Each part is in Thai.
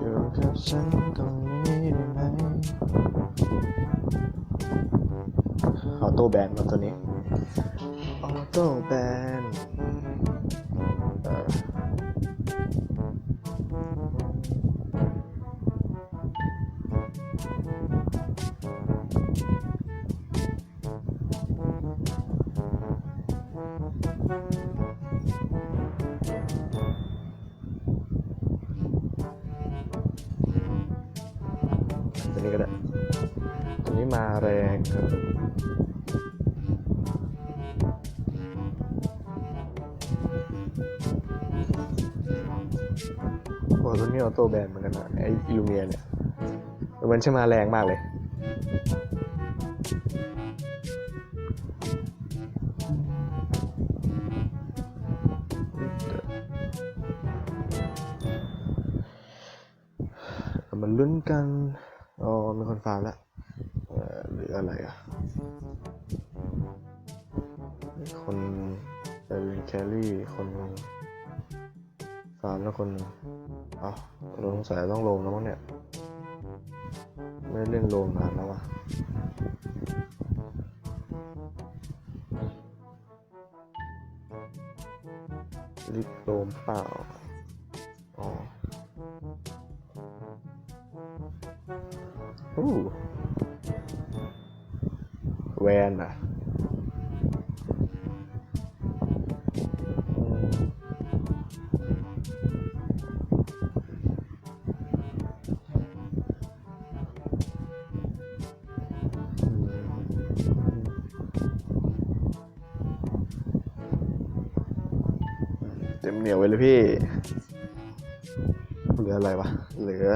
อยู่กับฉันตรงนี้ได้ไหมออโต้แบนมาตัวนี้ออโต้แบน นี้มาแรงครับโอ้ตัวนี้ออโต้แบนเหมือนกันนะไออิลูเมียเนี่ยมันใช่มาแรงมากเลยเรามันลุ้นกัน อ๋อ มีคนฟาร์มแล้ว รืออะไรอะคนเป็นแคลรี่คนหนึ่งฟาร์มแล้วคนหนึ่งเอ้าเราสงสัยต้องลงแล้วมั้งเนี่ย ไม่ได้เล่นลมนานแล้วว่ะลิปโลมเปล่า อ๋ออู้ แวนอะเต็มเหนียวไว้เลยพี่ เหลืออะไรวะ เหลือ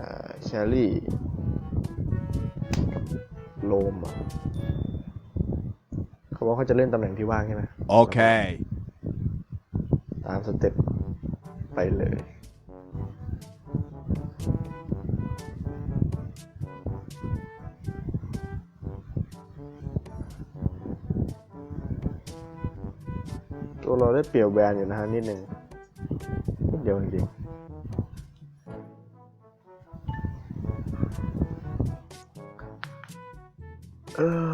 อแครี่โลมอะ เขาบอกเขาจะเล่นตำแหน่งที่ว่างใช่ไหม Okay. ตามสเต็ปไปเลย ตัวเราได้เปรียบแวนอยู่นะฮะนิดหนึ่งนิดเดียวจริงๆเอ้ย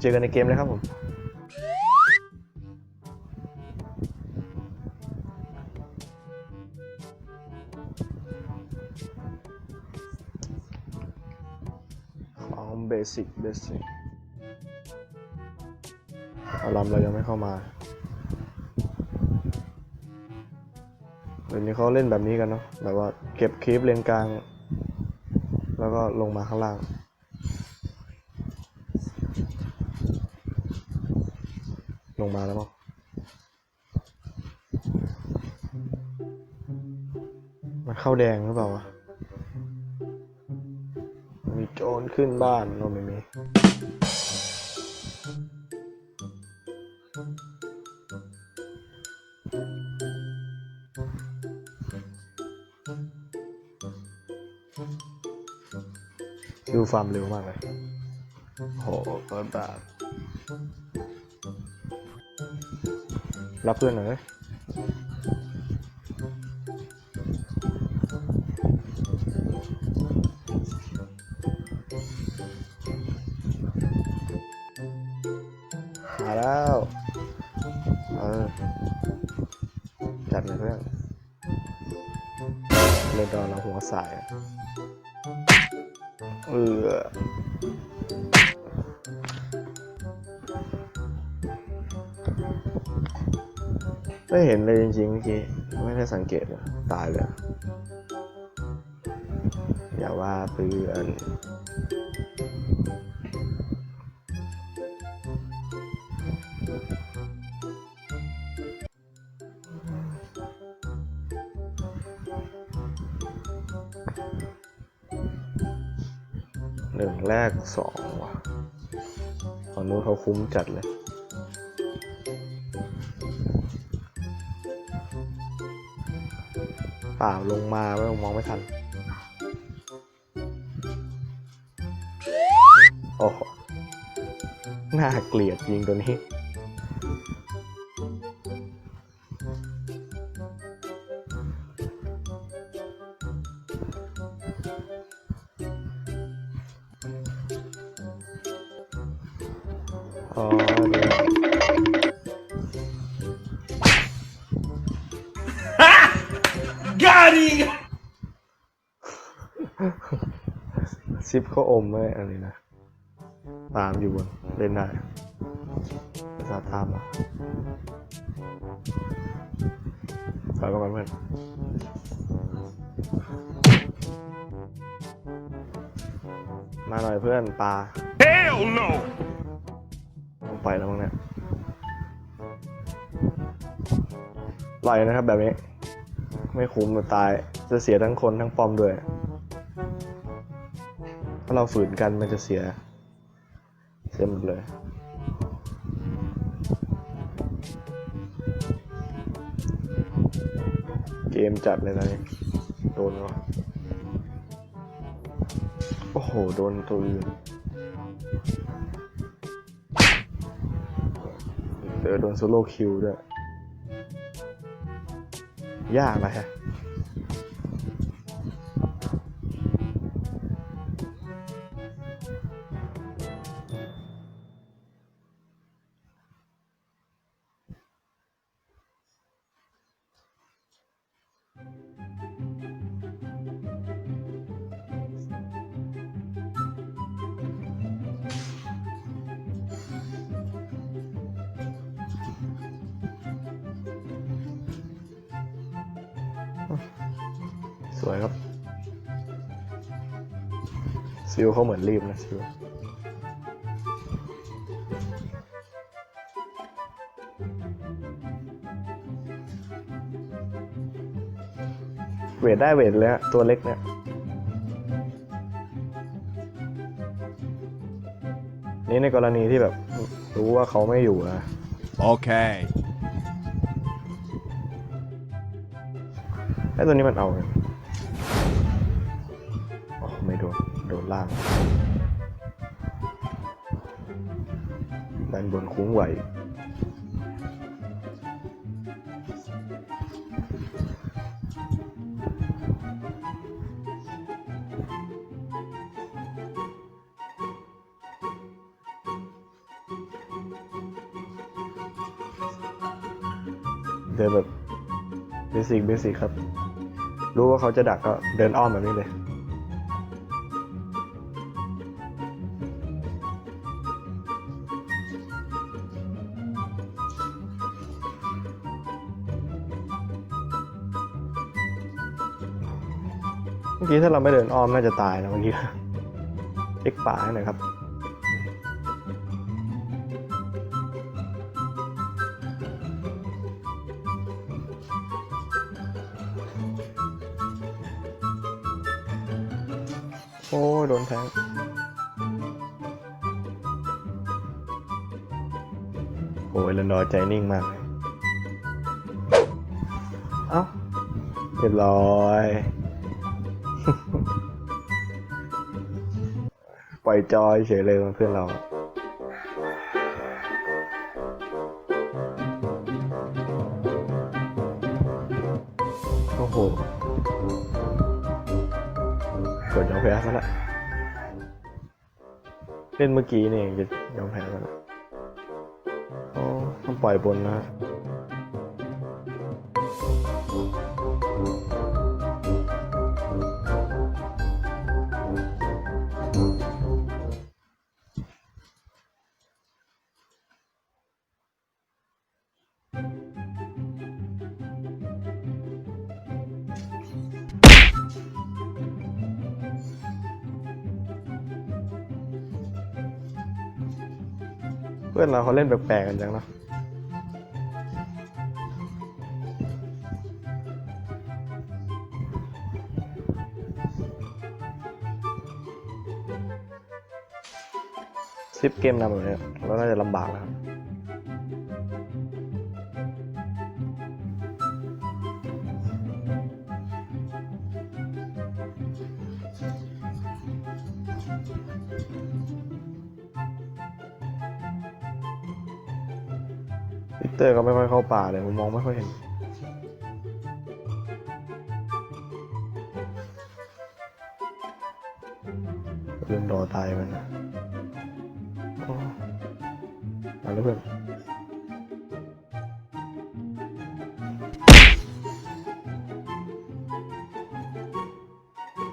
เจอกันในเกมเลยครับผมของเบสิกเบสิกอารมเรายังไม่เข้ามาเดี๋ยวนี้เขาเล่นแบบนี้กันเนาะแบบว่าเก็บคลิปเลนกลาง แล้วก็ลงมาข้างล่าง ลงมาแล้วมั้งมันเข้าแดงหรือเปล่าวะ มีโจรขึ้นบ้านเราไม่มีดูฟาร์มเร็วมากเลยโหเปิดแบบ รับเพื่อนหน่อยเว้ยมาแล้วเออจัดเลยเพื่อนเล่นตอนเราหัวสายอะเออ ไม่เห็นเลยจริงๆเมื่อกี้ ไม่ได้สังเกตเลยตายเลยอย่าว่าเพื่อนหนึ่งแรกสองว่ะฝั่งนู้นเขาคุ้มจัดเลย เปล่าลงมาไม่มองไม่ทัน โอ้หน้าเกลียดจริงตัวนี้ Got him! ซิปเขาอมไว้อะไรนะ ตามอยู่บนเล่นได้ภาษาตามเหรอถอยกลับมาเพื่อนมาหน่อยเพื่อนปลา Hell no! ต้องไปแล้วมั้งเนี่ยไหลนะครับแบบนี้ ไม่คุ้มจะตาย จะเสียทั้งคนทั้งปอมด้วย ถ้าเราฝืนกันมันจะเสีย เสียหมดเลยเกมจัดเลยนะนี่โดนวะโอ้โห โดนตัวอื่นเจอโดนโซโล่คิวด้วย ยากนะฮะ สวยครับซิลเขาเหมือนรีบนะซิลเวทได้เวทเลยฮะตัวเล็กเนี่ยนี่ในกรณีที่แบบรู้ว่าเขาไม่อยู่นะ Okay. ไอ้ตัวนี้มันเอาไง ล่าง ด้านบนคุ้งไหวเดินแบบเบสิกเบสิกครับ รู้ว่าเขาจะดักก็เดินอ้อมแบบนี้เลย กี้ถ้าเราไม่เดินอ้อมน่าจะตายนะเมื่อกี้เอ็กป่าให้หน่อยครับโอ้โดนแทงโอ้ยแล้วนอใจนิ่งมากเลยเอ้า เรียบร้อย ล่อยจอยเฉยเลยเพื่อนเราโอ้โหกดยอมแพ้ซะละเล่นเมื่อกี้นี่จะยอมแพ้ซะละโอ้ต้องปล่อยบนนะ เราเขาเล่นแปลกๆกันจังเนาะซิปเกมนำแบบนี้เราน่าจะลำบากแล้วครับ เตอร์ก็ไม่ค่อยเข้าป่าเลยผมมองไม่ค่อยเห็น เรื่องรอตายมันนะอ้มาแล้วเพื่อน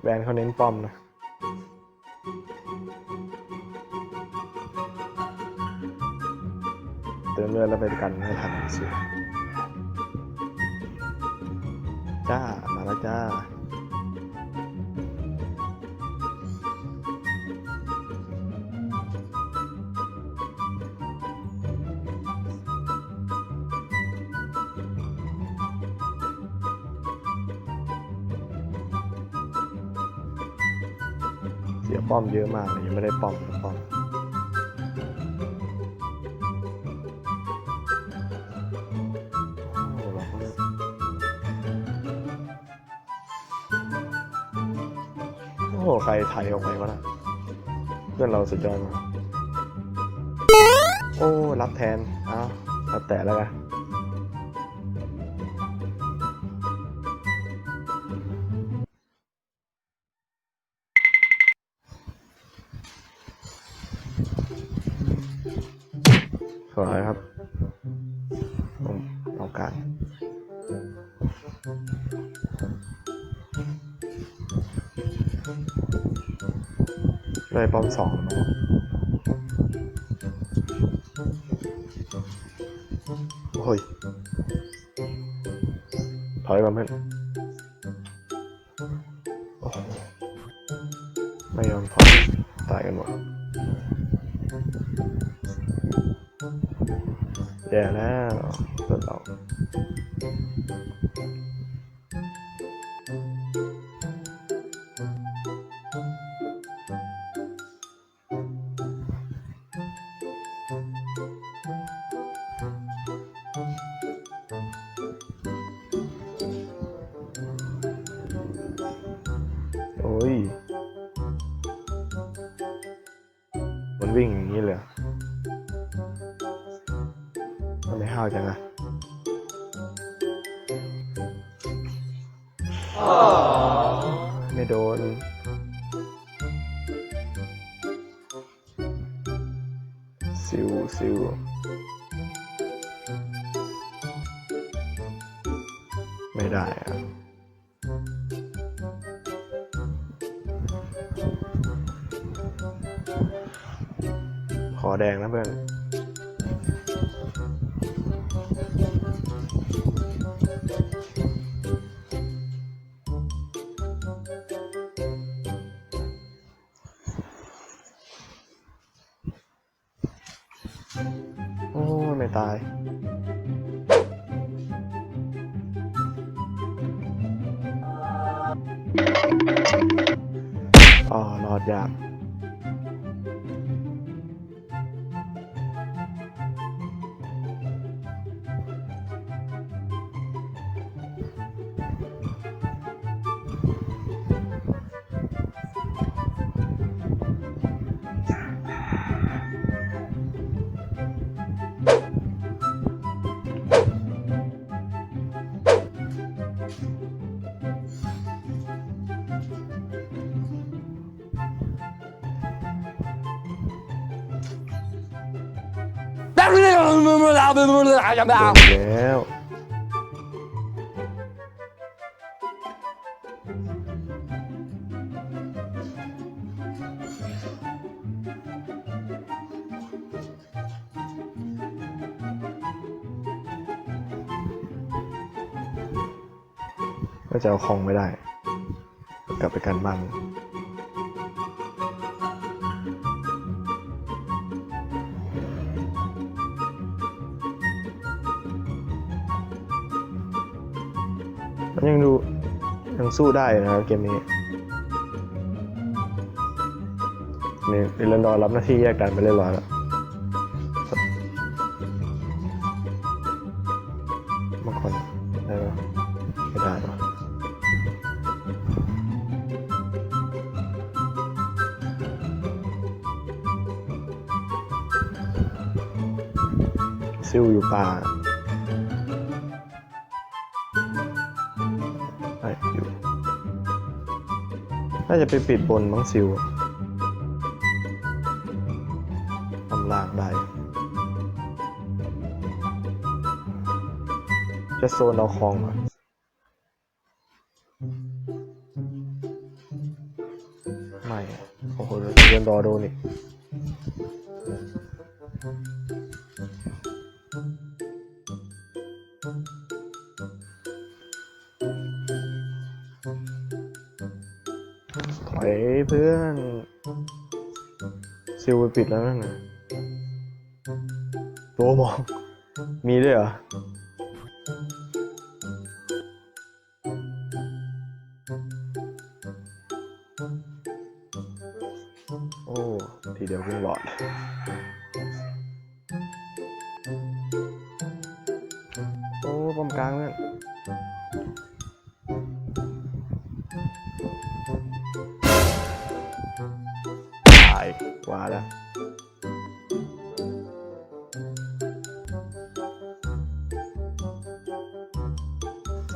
แบรนด์เขาเน้นป้อมนะ เติมเลือดแล้วไปกันให้ทันสิจ้า มาแล้วจ้าเสียป้อมเยอะมากเลยยังไม่ได้ป้อมป้อม ครไทยออกไปวะนะเพื่อนเราสุดยอดมากโอ้ รับแทน เอ้ารับแต่แล้วกันสวยครับผมเอาการได้ป้อมสองโอ้ยถอยก่อนเพื่อนไม่ยอมถอยตายกันหมดแย่แล้วเพื่อนเรา ไม่โดน ซิวซิวไม่ได้อะขอแดงนะเพื่อน โอ้ไม่ตาย อ๋อรอดยาก แล้วก็จะเอาของไม่ได้ กลับไปกันบ้าน มันยังดูยังสู้ได้นะครับเกมนี้นี่ดิลันดอร์รับหน้าที่แยกกันไปเรียบร้อยแล้วเมื่อก่อนได้ปะไม่ได้ปะซิลอยู่ป่า น่าจะไปปิดบนมั้งซิลทำลากได้ จะโซนเอาคลองไม่โอ้โหเดี๋ยวเรียนรอโดนอีก ถอยเพื่อนซิลไปปิดแล้วนั่นน่ะตัวมอง มีด้วยเหรอ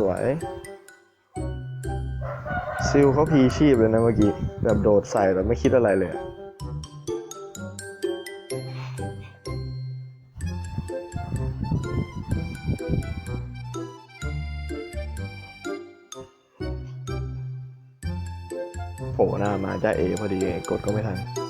วยซิลเขาพีชีพเลยนะเมื่อกี้ แบบโดดใส่แบบไม่คิดอะไรเลย โผล่หน้ามาจ้าเอพอดีกดก็ไม่ทัน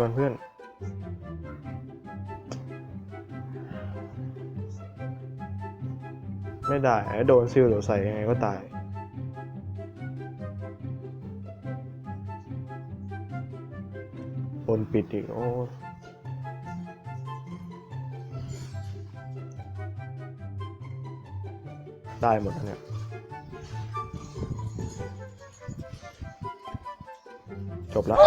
ก่อนเพื่อนไม่ได้ โดนซิลเดี๋ยวใส่ยังไงก็ตาย บนปิดอีก โอ้ได้หมดแล้วเนี่ย จบแล้ว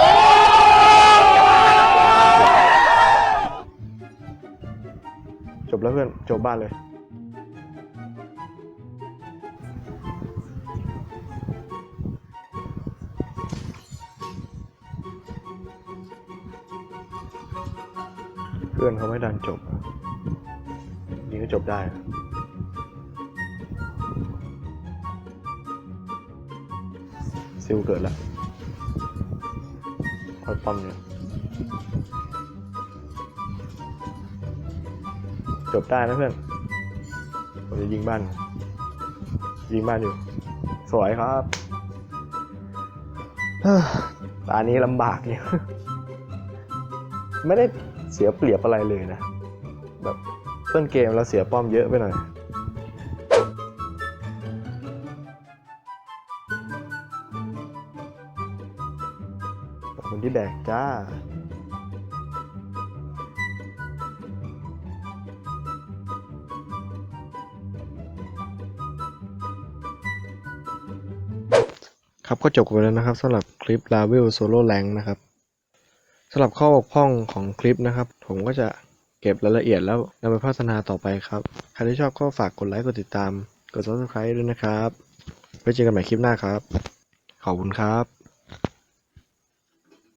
บแล้วเพื่อน จบบ้านเลย เพื่อนเขาไม่ดันจบอะยิงก็จบได้ซิลเกิดแล้วคอยป้อมเนี่ย จบได้นะเพื่อน ผมจะยิงบ้าน ยิงบ้านอยู่ สวยครับเฮ้อตานี้ลำบากเนี่ย ไม่ได้เสียเปรียบอะไรเลยนะ แบบต้นเกมเราเสียป้อมเยอะไปหน่อยขอบคุณที่แบกจ้า ก็จบกันไปแล้วนะครับสำหรับคลิป l a v e l Solo Rank นะครับสำหรับข้อบกพร่องของคลิปนะครับ ผมก็จะเก็บรายละเอียดแล้วนำไปพัฒนาต่อไปครับ ใครที่ชอบก็ฝากกดไลค์ กดติดตาม กด subscribe ด้วยนะครับ ไว้เจอกันใหม่คลิปหน้าครับ ขอบคุณครับ